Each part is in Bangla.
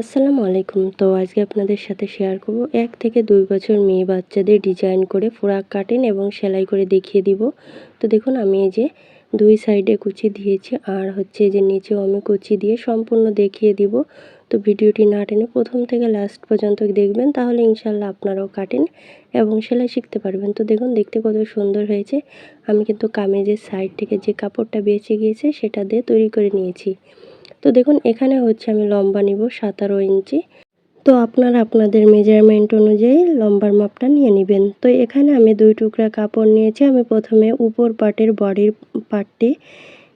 আসসালামু আলাইকুম। তো আজকে আপনাদের সাথে শেয়ার করব। এক থেকে দুই বছর মেয়ে বাচ্চাদের ডিজাইন করে ফোরাক কাটেন এবং সেলাই করে দেখিয়ে দিব। তো দেখুন, আমি এই যে দুই সাইডে কুচি দিয়েছি আর হচ্ছে যে নিচেও আমি কুচি দিয়ে সম্পূর্ণ দেখিয়ে দিব। তো ভিডিওটি না টেনে প্রথম থেকে লাস্ট পর্যন্ত দেখবেন, তাহলে ইনশাল্লাহ আপনারাও কাটেন এবং সেলাই শিখতে পারবেন। তো দেখুন, দেখতে কত সুন্দর হয়েছে। আমি কিন্তু কামেজের সাইড থেকে যে কাপড়টা বেঁচে গিয়েছে, সেটা দিয়ে তৈরি করে নিয়েছি। তো দেখুন, এখানে হচ্ছে আমি লম্বা নিব সাতারো ইঞ্চি। তো আপনারা আপনাদের মেজারমেন্ট অনুযায়ী লম্বার মাপটা নিয়ে নেবেন। তো এখানে আমি দুই টুকরা কাপড় নিয়েছি, আমি প্রথমে উপর পাটের বডির পাটটি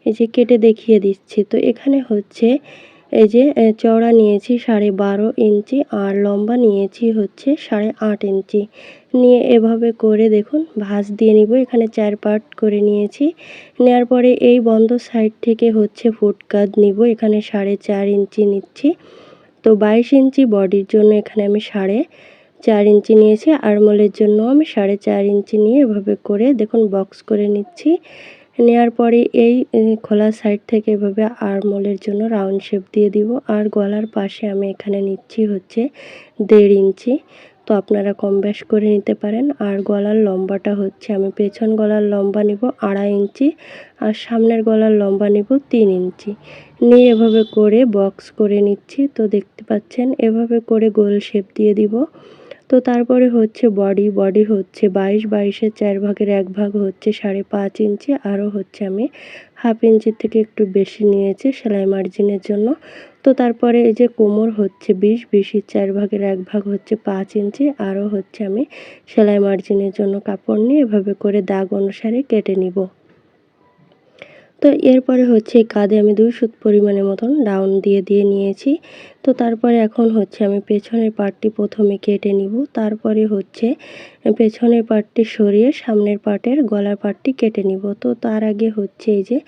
এই যে কেটে দেখিয়ে দিচ্ছি। তো এখানে হচ্ছে এই যে চওড়া নিয়েছি সাড়ে বারো ইঞ্চি আর লম্বা নিয়েছি হচ্ছে সাড়ে আট ইঞ্চি। নিয়ে এভাবে করে দেখুন, ভাঁজ দিয়ে নিব। এখানে চার পার্ট করে নিয়েছি। নেওয়ার পরে এই বন্ধ সাইড থেকে হচ্ছে ফুটকাত নিব। এখানে সাড়ে চার ইঞ্চি নিচ্ছি। তো বাইশ ইঞ্চি বডির জন্য এখানে আমি সাড়ে চার ইঞ্চি নিয়েছি। আরমোলের জন্য আমি সাড়ে চার ইঞ্চি নিয়ে এভাবে করে দেখুন, বক্স করে নিচ্ছি। নেওয়ার পরে এই খোলা সাইড থেকে এভাবে আরমোলের জন্য রাউন্ড শেপ দিয়ে দিব। আর গলার পাশে আমি এখানে নিচ্ছি হচ্ছে দেড় ইঞ্চি। তো আপনারা কম বেশ করে নিতে পারেন। আর গলার লম্বাটা হচ্ছে আমি পেছন গলার লম্বা নিব আড়াই ইঞ্চি আর সামনের গলার লম্বা নিব তিন ইঞ্চি। নিয়ে এভাবে করে বক্স করে নিচ্ছি। তো দেখতে পাচ্ছেন, এভাবে করে গোল শেপ দিয়ে দিব। তো তারপরে হচ্ছে বডি বডি হচ্ছে বাইশ, বাইশের চার ভাগের এক ভাগ হচ্ছে সাড়ে পাঁচ ইঞ্চি আরও হচ্ছে আমি হাফ ইঞ্চির থেকে একটু বেশি নিয়েছি সেলাই মার্জিনের জন্য। তো তারপরে এই যে কোমর হচ্ছে বিশ, বিশের চার ভাগের এক ভাগ হচ্ছে পাঁচ ইঞ্চি আরও হচ্ছে আমি সেলাই মার্জিনের জন্য কাপড় নিয়ে এভাবে করে দাগ অনুসারে কেটে নিব। তো এরপরে হচ্ছে কাঁধে আমি দুই সুত পরিমাণের মতন ডাউন দিয়ে দিয়ে নিয়েছি। তো তারপরে এখন হচ্ছে আমি পেছনের পার্টটি প্রথমে কেটে নিব। তারপরে হচ্ছে পেছনের পার্টটি সরিয়ে সামনের পার্টের গলার পার্টটি কেটে নিব। তো তার আগে হচ্ছে এই যে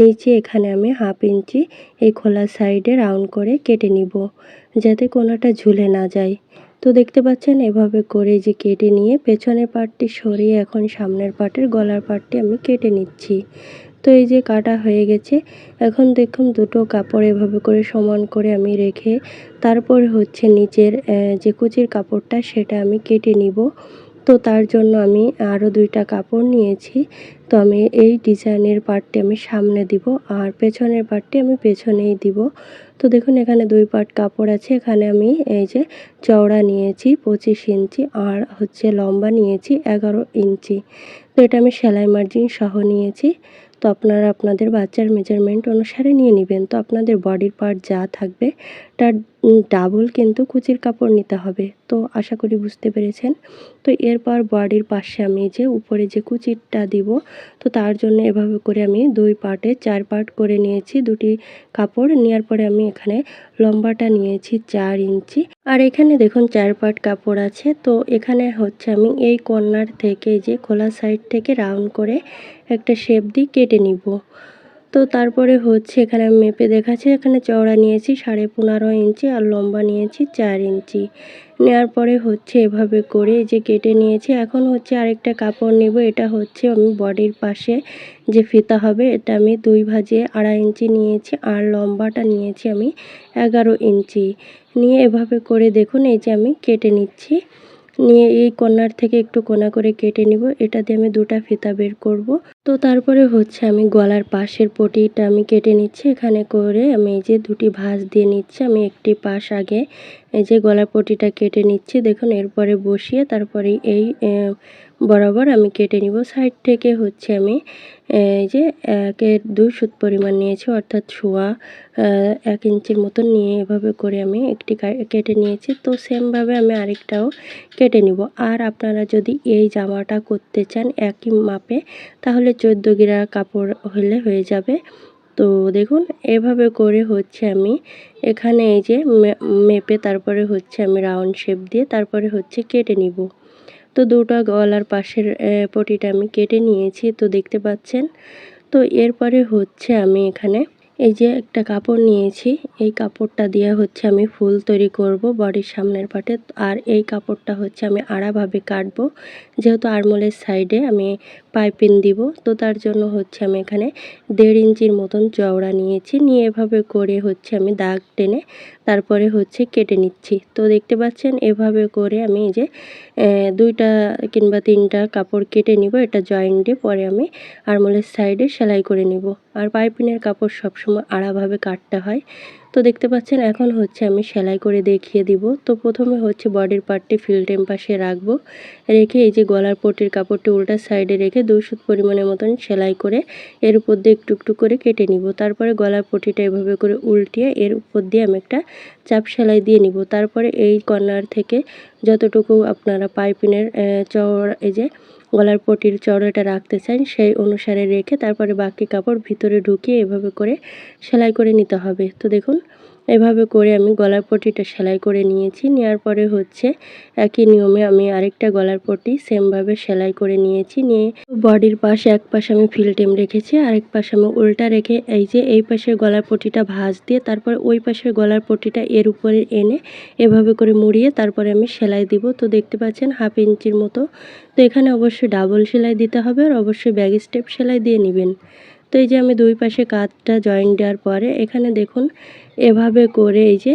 নিচে এখানে আমি হাফ ইঞ্চি এই খোলা সাইডে রাউন্ড করে কেটে নিব, যাতে কোনোটা ঝুলে না যায়। তো দেখতে পাচ্ছেন এভাবে করে যে কেটে নিয়ে পেছনের পার্টটি সরিয়ে এখন সামনের পার্টের গলার পার্টটি আমি কেটে নিচ্ছি। তো এই যে কাটা হয়ে গেছে, এখন দেখুন দুটো কাপড় এভাবে করে সমান করে আমি রেখে, তারপর হচ্ছে নিচের যে কুচির কাপড়টা সেটা আমি কেটে নিব। তো তার জন্য আমি আরও দুইটা কাপড় নিয়েছি। তো আমি এই ডিজাইনের পার্টটি আমি সামনে দিব, আর পেছনের পার্টটি আমি পেছনেই দিব। তো দেখুন এখানে দুই পার্ট কাপড় আছে, এখানে আমি এই যে চওড়া নিয়েছি পঁচিশ ইঞ্চি, আর হচ্ছে লম্বা নিয়েছি এগারো ইঞ্চি। তো এটা আমি সেলাই মার্জিন সহ নিয়েছি। তো আপনারা আপনাদের বাচ্চার মেজারমেন্ট অনুসারে নিয়ে নেবেন। তো আপনাদের বডির পার্ট যা থাকবে তার ডাবল কিন্তু কুচির কাপড় নিতে হবে। তো আশা করি বুঝতে পেরেছেন। তো এরপর বডির পাশে আমি যে উপরে যে কুচিরটা দিব, তো তার জন্য এভাবে করে আমি দুই পার্টে চার পার্ট করে নিয়েছি দুটি কাপড়। নেওয়ার পরে আমি এখানে লম্বাটা নিয়েছি চার ইঞ্চি। আর এখানে দেখুন চার পার্ট কাপড় আছে। তো এখানে হচ্ছে আমি এই কর্নার থেকে যে খোলা সাইড থেকে রাউন্ড করে একটা শেপ দিয়ে কেটে নিব। তো তারপরে হচ্ছে এখানে আমি মেপে দেখাচ্ছি। এখানে চওড়া নিয়েছি সাড়ে পনেরো ইঞ্চি আর লম্বা নিয়েছি চার ইঞ্চি। নেওয়ার পরে হচ্ছে এভাবে করে যে কেটে নিয়েছি। এখন হচ্ছে আরেকটা কাপড় নেব, এটা হচ্ছে আমি বডির পাশে যে ফিতা হবে, এটা আমি দুই ভাজে আড়াই ইঞ্চি নিয়েছি আর লম্বাটা নিয়েছি আমি এগারো ইঞ্চি। নিয়ে এভাবে করে দেখুন, এই যে আমি কেটে নিচ্ছি। নিয়ে এই কর্নার থেকে একটু কোনা করে কেটে নিব। এটা দিয়ে আমি দুটা ফিতা বের করব। তো তারপরে হচ্ছে আমি গলার পাশের পটিটা আমি কেটে নিচ্ছি। এখানে করে আমি এই যে দুটি ভাঁজ দিয়ে নিচ্ছি। আমি একটি পাশ আগে এই যে গলার পটিটা কেটে নিচ্ছি। দেখুন, এরপরে বসিয়ে তারপরে এই বরাবর আমি কেটে নিব। সাইড থেকে হচ্ছে আমি এই যে একের দুই সুত পরিমাণ নিয়েছি, অর্থাৎ শোয়া এক ইঞ্চির মতন নিয়ে এভাবে করে আমি একটি কেটে নিয়েছি। তো সেমভাবে আমি আরেকটাও কেটে নিব। আর আপনারা যদি এই জামাটা করতে চান একই মাপে, তাহলে চোদ্দ গিরা কাপড় হলে হয়ে যাবে। তো দেখুন, এভাবে করে হচ্ছে আমি এখানে এই যে মেপে তারপরে হচ্ছে আমি রাউন্ড শেপ দিয়ে তারপরে হচ্ছে কেটে নিব। তো দুটো গলার পাশের পটিটা আমি কেটে নিয়েছি, তো দেখতে পাচ্ছেন। তো এরপরে হচ্ছে আমি এখানে এই যে একটা কাপড় নিয়েছি, এই কাপড়টা দিয়ে হচ্ছে আমি ফুল তৈরি করব বডির সামনের পাটে। আর এই কাপড়টা হচ্ছে আমি আড়াভাবে কাটবো, যেহেতু আরমোলের সাইডে আমি পাইপিং দিব। তো তার জন্য হচ্ছে আমি এখানে দেড় ইঞ্চির মতন চওড়া নিয়েছি। নিয়ে এভাবে করে হচ্ছে আমি দাগ টেনে তারপরে হচ্ছে কেটে নিচ্ছি। তো দেখতে পাচ্ছেন, এভাবে করে আমি এই যে দুইটা কিংবা তিনটা কাপড় কেটে নিব। এটা জয়েন্টে পরে আমি আরমোলের সাইডে সেলাই করে নিব। আর পাইপিনের কাপড় সবসময় আড়াভাবে কাটতে হয়। তো দেখতে পাচ্ছেন, এখন হচ্ছে আমি সেলাই করে দেখিয়ে দিব। তো প্রথমে হচ্ছে বডির পার্টটি ফিল্টেম পাশে রাখব। রেখে এই যে গলার পটির কাপড়টি উল্টা সাইডে রেখে দুই সুত পরিমাণের মতন সেলাই করে এর উপর দিয়ে একটু একটু করে কেটে নিব। তারপরে গলার পটিটা এভাবে করে উল্টিয়ে এর উপর দিয়ে আমি একটা চাপ সেলাই দিয়ে নিব। তারপরে এই কর্নার থেকে যতটুকু আপনারা পাইপিনের চওড়া এই যে গলার পটির চড়াটা রাখতে চান, সেই অনুসারে রেখে তারপরে বাকি কাপড় ভিতরে ঢুকিয়ে এভাবে করে সেলাই করে নিতে হবে। তো দেখুন এভাবে করে আমি গলার পটিটা সেলাই করে নিয়েছি। নেওয়ার পরে হচ্ছে একই নিয়মে আমি আরেকটা গলার পটি সেমভাবে সেলাই করে নিয়েছি। নিয়ে বডির পাশে এক পাশে আমি ফিলটেম রেখেছি, আরেক পাশে আমি উল্টা রেখে এই যে এই পাশের গলার পটিটা ভাঁজ দিয়ে তারপর ওই পাশের গলার পটিটা এর উপরে এনে এভাবে করে মুড়িয়ে তারপরে আমি সেলাই দিব। তো দেখতে পাচ্ছেন হাফ ইঞ্চির মতো। তো এখানে অবশ্যই ডাবল সেলাই দিতে হবে আর অবশ্যই ব্যাগ স্টেপ সেলাই দিয়ে নেবেন। তো এই যে আমি দুই পাশে কাঁধটা জয়েন দেওয়ার পরে এখানে দেখুন, এভাবে করে এই যে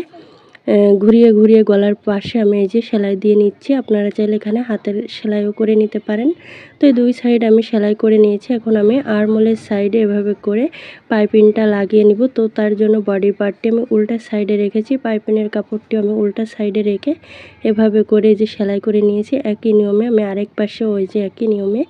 ঘুরিয়ে ঘুরিয়ে গলার পাশে আমি এই যে সেলাই দিয়ে নিচ্ছি। আপনারা চাইলে এখানে হাতের সেলাইও করে নিতে পারেন। তো এই দুই সাইড আমি সেলাই করে নিয়েছি। এখন আমি আরমোলের সাইডে এভাবে করে পাইপিংটা লাগিয়ে নিব। তো তার জন্য বডি পার্টটি আমি উল্টা সাইডে রেখেছি। পাইপিনের কাপড়টি আমি উল্টা সাইডে রেখে এভাবে করে যে সেলাই করে নিয়েছি। একই নিয়মে আমি আরেক পাশে ওই যে একই নিয়মে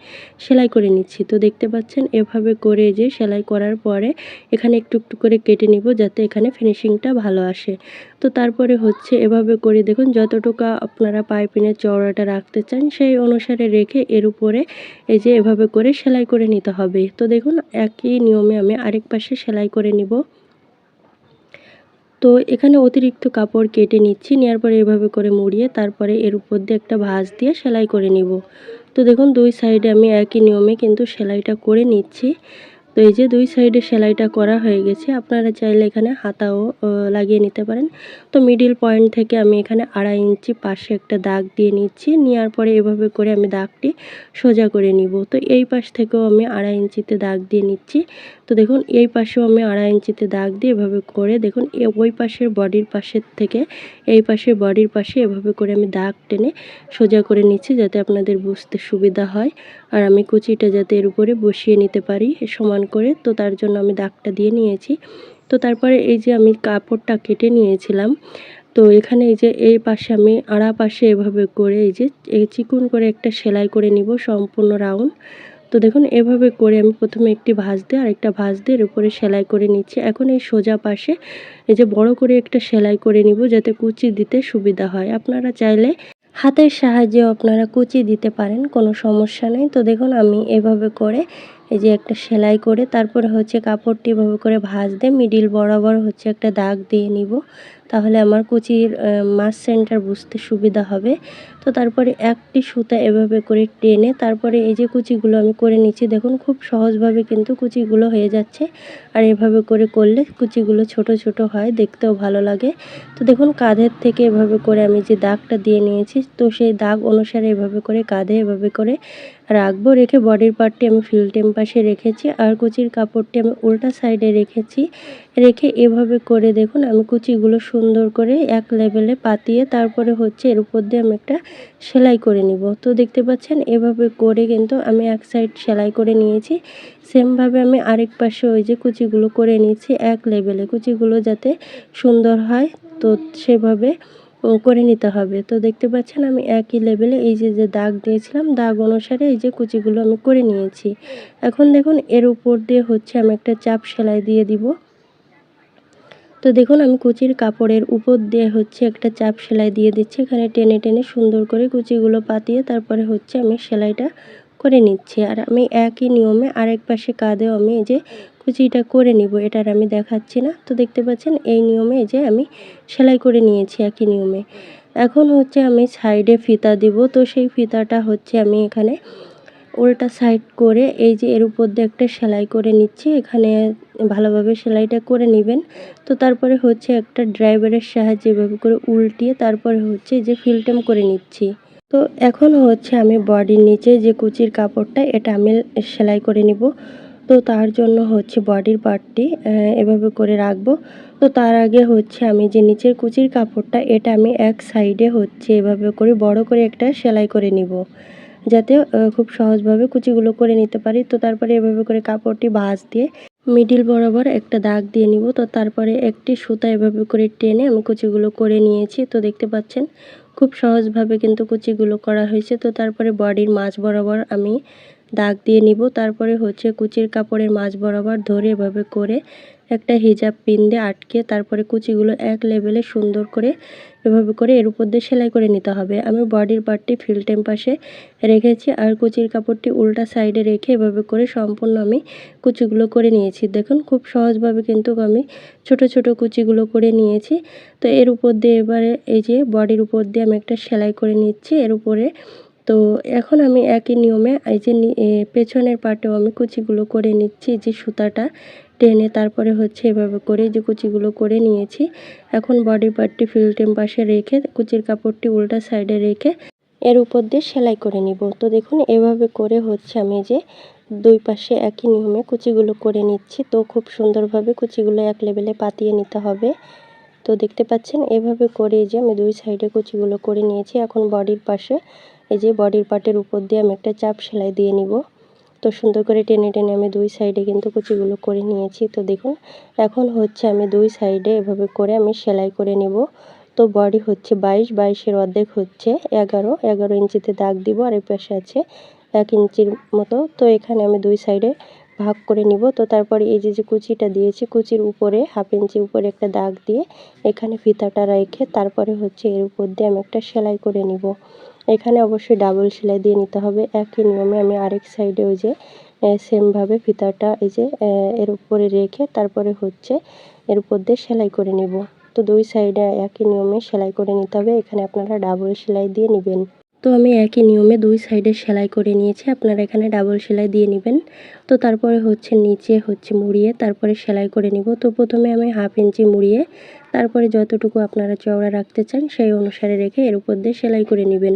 সেলাই করে নিচ্ছি। তো দেখতে পাচ্ছেন, এভাবে করে যে সেলাই করার পরে এখানে একটু একটু করে কেটে নিব যাতে এখানে ফিনিশিংটা ভালো আসে। তো তারপরে হচ্ছে এভাবে করে দেখুন, যতটুকু আপনারা পাইপিনের চওড়াটা রাখতে চান, সেই অনুসারে রেখে এর উপরে এই যে এভাবে করে সেলাই করে নিতে হবে। তো দেখুন, একই নিয়মে আমি আরেক পাশে সেলাই করে নিব। তো এখানে অতিরিক্ত কাপড় কেটে নিচ্ছি নেওয়ার পরে এভাবে করে মুড়িয়ে তারপরে এর উপর দিয়ে একটা ভাঁজ দিয়ে সেলাই করে নিব। তো দেখুন, দুই সাইডে আমি একই নিয়মে কিন্তু সেলাইটা করে নিচ্ছি। তো এই যে দুই সাইডে সেলাইটা করা হয়ে গেছে। আপনারা চাইলে এখানে হাতাও লাগিয়ে নিতে পারেন। তো মিডিল পয়েন্ট থেকে আমি এখানে আড়াই ইঞ্চি পাশে একটা দাগ দিয়ে নিচ্ছি। নেওয়ার পরে এভাবে করে আমি দাগটি সোজা করে নিব। তো এই পাশ থেকেও আমি আড়াই ইঞ্চিতে দাগ দিয়ে নিচ্ছি। তো দেখুন, এই পাশেও আমি আড়াই ইঞ্চিতে দাগ দিয়ে এভাবে করে দেখুন ওই পাশের বডির পাশের থেকে এই পাশের বডির পাশে এভাবে করে আমি দাগ টেনে সোজা করে নিচ্ছি যাতে আপনাদের বুঝতে সুবিধা হয়। আর আমি কুচিটা যাতে এর উপরে বসিয়ে নিতে পারি, সমান করে তো তার জন্য আমি দাগটা দিয়ে নিয়েছি। তো তারপরে এই যে আমি কাপড়টা কেটে নিয়েছিলাম, তো এখানে এই যে এই পাশে আমি আড়া পাশে এভাবে করে এই যে চিকুন করে একটা সেলাই করে নিব সম্পূর্ণ রাউন্ড। তো দেখুন, এভাবে করে আমি প্রথমে একটি ভাঁজ দিয়ে আরেকটা ভাঁজ দিয়ে এর উপরে সেলাই করে নিচ্ছি। এখন এই সোজা পাশে এই যে বড় করে একটা সেলাই করে নিব যাতে কুচি দিতে সুবিধা হয়। আপনারা চাইলে হাতের সাহায্যেও আপনারা কুচি দিতে পারেন, কোনো সমস্যা নেই। তো দেখুন, আমি এভাবে করে এই যে একটা সেলাই করে তারপরে হচ্ছে কাপড়টি এভাবে করে ভাঁজ দিয়ে মিডিল বরাবর হচ্ছে একটা দাগ দিয়ে নিব। তাহলে আমার কুচির মাছ সেন্টার বুঝতে সুবিধা হবে। তো তারপরে একটি সুতা এভাবে করে টেনে তারপরে এই যে কুচিগুলো আমি করে নিচ্ছি, দেখুন খুব সহজভাবে কিন্তু কুচিগুলো হয়ে যাচ্ছে। আর এভাবে করে করলে কুচিগুলো ছোট ছোট হয়, দেখতেও ভালো লাগে। তো দেখুন কাঁধের থেকে এভাবে করে আমি যে দাগটা দিয়ে নিয়েছি, তো সেই দাগ অনুসারে এভাবে করে কাঁধে এভাবে করে রাখব, রেখে বডির পার্টটি আমি ফিল্টেম পাশে রেখেছি আর কুচির কাপড়টি আমি উল্টা সাইডে রেখেছি। রেখে এভাবে করে দেখুন, আমি কুচিগুলো সুন্দর করে এক লেভেলে পাতিয়ে তারপরে হচ্ছে এর উপর দিয়ে আমি একটা সেলাই করে নিব। তো দেখতে পাচ্ছেন, এভাবে করে কিন্তু আমি এক সাইড সেলাই করে নিয়েছি। সেমভাবে আমি আরেক পাশে ওই যে কুচিগুলো করে নিয়েছি এক লেভেলে কুচিগুলো যাতে সুন্দর হয়, তো সেভাবে করে নিতে হবে। তো দেখতে পাচ্ছেন আমি একই লেভেলে এই যে যে দাগ দিয়েছিলাম, দাগ অনুসারে এই যে কুচিগুলো আমি করে নিয়েছি। এখন দেখুন, এর উপর দিয়ে হচ্ছে আমি একটা চাপ সেলাই দিয়ে দিব। তো দেখুন, আমি কুচির কাপড়ের উপর দিয়ে হচ্ছে একটা চাপ সেলাই দিয়ে দিচ্ছি। এখানে টেনে টেনে সুন্দর করে কুচিগুলো পাতিয়ে তারপরে হচ্ছে আমি সেলাইটা করে নিচ্ছি। আর আমি একই নিয়মে আরেক পাশে কাঁধেও আমি এই যে কুচিটা করে নিব এটার আমি দেখাচ্ছি না। তো দেখতে পাচ্ছেন, এই নিয়মে এই যে আমি সেলাই করে নিয়েছি একই নিয়মে। এখন হচ্ছে আমি সাইডে ফিতা দিব, তো সেই ফিতাটা হচ্ছে আমি এখানে উল্টা সাইড করে এই যে এর উপর দিয়ে একটা সেলাই করে নিচ্ছি। এখানে ভালোভাবে সেলাইটা করে নেবেন। তো তারপরে হচ্ছে একটা ড্রাইভারের সাহায্যে এভাবে করে উল্টিয়ে তারপরে হচ্ছে যে ফিল্টেম করে নিচ্ছি। তো এখন হচ্ছে আমি বডির নিচে যে কুচির কাপড়টা, এটা আমি সেলাই করে নিব। তো তার জন্য হচ্ছে বডির পার্টটি এভাবে করে রাখব। তো তার আগে হচ্ছে আমি যে নিচের কুচির কাপড়টা, এটা আমি এক সাইডে হচ্ছে এভাবে করে বড় করে একটা সেলাই করে নিব। যাতে খুব সহজভাবে কুচিগুলো করে নিতে পারি। তো তারপরে এভাবে করে কাপড়টি ভাঁজ দিয়ে মিডিল বরাবর একটা দাগ দিয়ে নিব। তো তারপরে একটি সুতা এভাবে করে টেনে আমি কুচিগুলো করে নিয়েছি। তো দেখতে পাচ্ছেন খুব সহজভাবে কিন্তু কুচিগুলো করা হয়েছে। তো তারপরে বডির মাছ বরাবর আমি দাগ দিয়ে নিব। তারপরে হচ্ছে কুচির কাপড়ের মাছ বরাবর ধরে এভাবে করে একটা হিজাব পিন দিয়ে আটকে তারপরে কুচিগুলো এক লেভেলে সুন্দর করে এভাবে করে এর উপর দিয়ে সেলাই করে নিতে হবে। আমি বডির পার্টটি ফিল্টেম পাশে রেখেছি আর কুচির কাপড়টি উল্টা সাইডে রেখে এভাবে করে সম্পূর্ণ আমি কুচিগুলো করে নিয়েছি। দেখুন, খুব সহজভাবে কিন্তু আমি ছোট ছোট কুচিগুলো করে নিয়েছি। তো এর উপর দিয়ে এবারে এই যে বডির উপর দিয়ে আমি একটা সেলাই করে নিচ্ছি এর উপরে। তো এখন আমি একই নিয়মে এই যে পেছনের পাটেও আমি কুচিগুলো করে নিচ্ছি যে সুতাটা। টেনে তারপরে হচ্ছে এভাবে করে যে কুচিগুলো করে নিয়েছি। এখন বডি পার্টটি ফিল্টেম পাশে রেখে কুচির কাপড়টি উল্টা সাইডে রেখে এর উপর দিয়ে সেলাই করে নিব। তো দেখুন, এভাবে করে হচ্ছে আমি যে দুই পাশে একই নিয়মে কুচিগুলো করে নিচ্ছি। তো খুব সুন্দরভাবে কুচিগুলো এক লেভেলে পাতিয়ে নিতে হবে। তো দেখতে পাচ্ছেন, এভাবে করে যে আমি দুই সাইডে কুচিগুলো করে নিয়েছি। এখন বডির পাশে এই যে বডির পার্টের উপর দিয়ে আমি একটা চাপ সেলাই দিয়ে নিব। তো সুন্দর করে টেনে টেনে আমি দুই সাইডে কিন্তু কুচিগুলো করে নিয়েছি। তো দেখুন, এখন হচ্ছে আমি দুই সাইডে এভাবে করে আমি সেলাই করে নিব। তো বডি হচ্ছে বাইশ, বাইশের অর্ধেক হচ্ছে এগারো। এগারো ইঞ্চিতে দাগ দিব, আর এই পাশে আছে এক ইঞ্চির মতো। তো এখানে আমি দুই সাইডে ভাগ করে নিব। তো তারপরে এই যে যে কুচিটা দিয়েছি, কুচির উপরে হাফ ইঞ্চি উপরে একটা দাগ দিয়ে এখানে ফিতাটা রেখে তারপরে হচ্ছে এর উপর দিয়ে আমি একটা সেলাই করে নিব। এখানে অবশ্যই ডাবল সেলাই দিয়ে নিতে হবে। একই নিয়মে আমি আরেক সাইডে ওই যে সেমভাবে ফিতাটা এই যে এর উপরে রেখে তারপরে হচ্ছে এর উপর দিয়ে সেলাই করে নিব। তো দুই সাইডে একই নিয়মে সেলাই করে নিতে হবে। এখানে আপনারা ডাবল সেলাই দিয়ে নেবেন। তো আমি একই নিয়মে দুই সাইডে সেলাই করে নিয়েছি। আপনারা এখানে ডাবল সেলাই দিয়ে নেবেন। তো তারপরে হচ্ছে নিচে হচ্ছে মুড়িয়ে তারপরে সেলাই করে নিব। তো প্রথমে আমি হাফ ইঞ্চি মুড়িয়ে তারপরে যতটুকু আপনারা চওড়া রাখতে চান সেই অনুসারে রেখে এর উপর দিয়ে সেলাই করে নেবেন।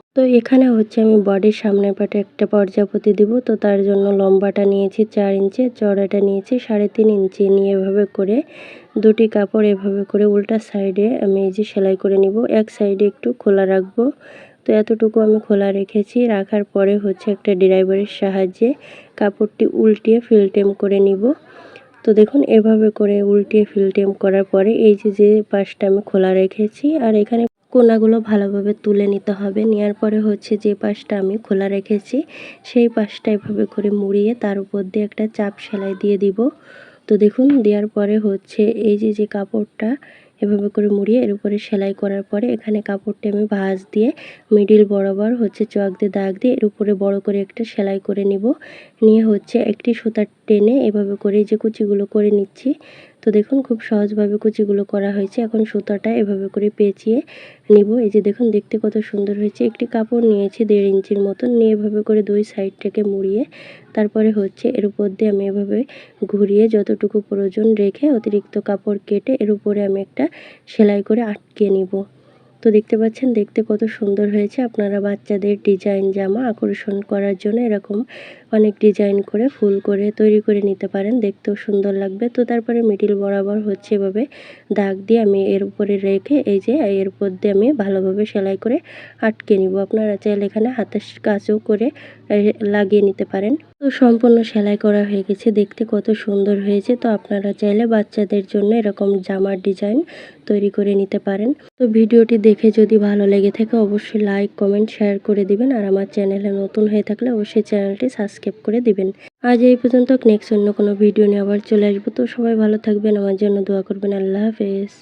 তো এখানে হচ্ছে আমি বডির সামনের পাটে একটা পর্যাপতি দিব। তো তার জন্য লম্বাটা নিয়েছি চার ইঞ্চি চড়াটা নিয়েছি সাড়ে তিন ইঞ্চি। নিয়ে এভাবে করে দুটি কাপড় এভাবে করে উল্টা সাইডে আমি এই যে সেলাই করে নিব। এক সাইডে একটু খোলা রাখব। তো এতটুকু আমি খোলা রেখেছি। রাখার পরে হচ্ছে একটা ড্রাইভারের সাহায্যে কাপড়টি উল্টিয়ে ফিলটেম করে নিব। তো দেখুন, এভাবে করে উল্টিয়ে ফিলটেম করার পরে এই যে যে পাশটা আমি খোলা রেখেছি। আর এখানে কোনাগুলো ভালোভাবে তুলে নিতে হবে। নেওয়ার পরে হচ্ছে যে পাশটা আমি খোলা রেখেছি, সেই পাশটা এভাবে করে মুড়িয়ে তার উপর দিয়ে একটা চাপ সেলাই দিয়ে দিব। তো দেখুন, দেওয়ার পরে হচ্ছে এই যে যে কাপড়টা এভাবে করে মুড়িয়ে এর উপরে সেলাই করার পরে এখানে কাপড়টা আমি ভাঁজ দিয়ে মিডিল বরাবর হচ্ছে চক দিয়ে দাগ দিয়ে এর উপরে বড় করে একটা সেলাই করে নিব। নিয়ে হচ্ছে একটি সুতার টেনে এভাবে করে যে কুচিগুলো করে নিচ্ছি। তো দেখুন, খুব সহজভাবে কুচিগুলো করা হয়েছে। এখন সুতাটা এভাবে করে পেঁচিয়ে নিব। এই যে দেখুন, দেখতে কত সুন্দর হয়েছে। একটি কাপড় নিয়েছি দেড় ইঞ্চির মতন। নিয়ে এভাবে করে দুই সাইডটাকে মুড়িয়ে, তারপরে হচ্ছে এর উপর দিয়ে আমি এভাবে ঘুরিয়ে যতটুকু প্রয়োজন রেখে অতিরিক্ত কাপড় কেটে এর উপরে আমি একটা সেলাই করে আটকে নিব। তো দেখতে পাচ্ছেন, দেখতে কত সুন্দর হয়েছে। আপনারা বাচ্চাদের ডিজাইন জামা আকর্ষণ করার জন্য এরকম অনেক ডিজাইন করে, ফুল করে তৈরি করে নিতে পারেন। দেখতেও সুন্দর লাগবে। তো তারপরে মিডিল বরাবর হচ্ছে এভাবে দাগ দিয়ে আমি এর উপরে রেখে, এই যে এর উপর দিয়ে আমি ভালোভাবে সেলাই করে আটকে নিব। আপনারা চাইলে এখানে হাতের কাজও করে লাগিয়ে নিতে পারেন। তো সম্পূর্ণ সেলাই করা হয়ে গেছে। দেখতে কত সুন্দর হয়েছে। তো আপনারা চাইলে বাচ্চাদের জন্য এরকম জামার ডিজাইন তৈরি করে নিতে পারেন। তো ভিডিওটি দেখে যদি ভালো লেগে থাকে, অবশ্যই লাইক, কমেন্ট, শেয়ার করে দিবেন। আর আমার চ্যানেলে নতুন হয়ে থাকলে অবশ্যই চ্যানেলটি সাবস্ক্রাইব করে দিবেন। আজ এই পর্যন্ত, নেক্সট অন্য কোনো ভিডিও নিয়ে আবার চলে আসব। তো সবাই ভালো থাকবেন। আমার জন্য দোয়া করবেন। আল্লাহ হাফেজ।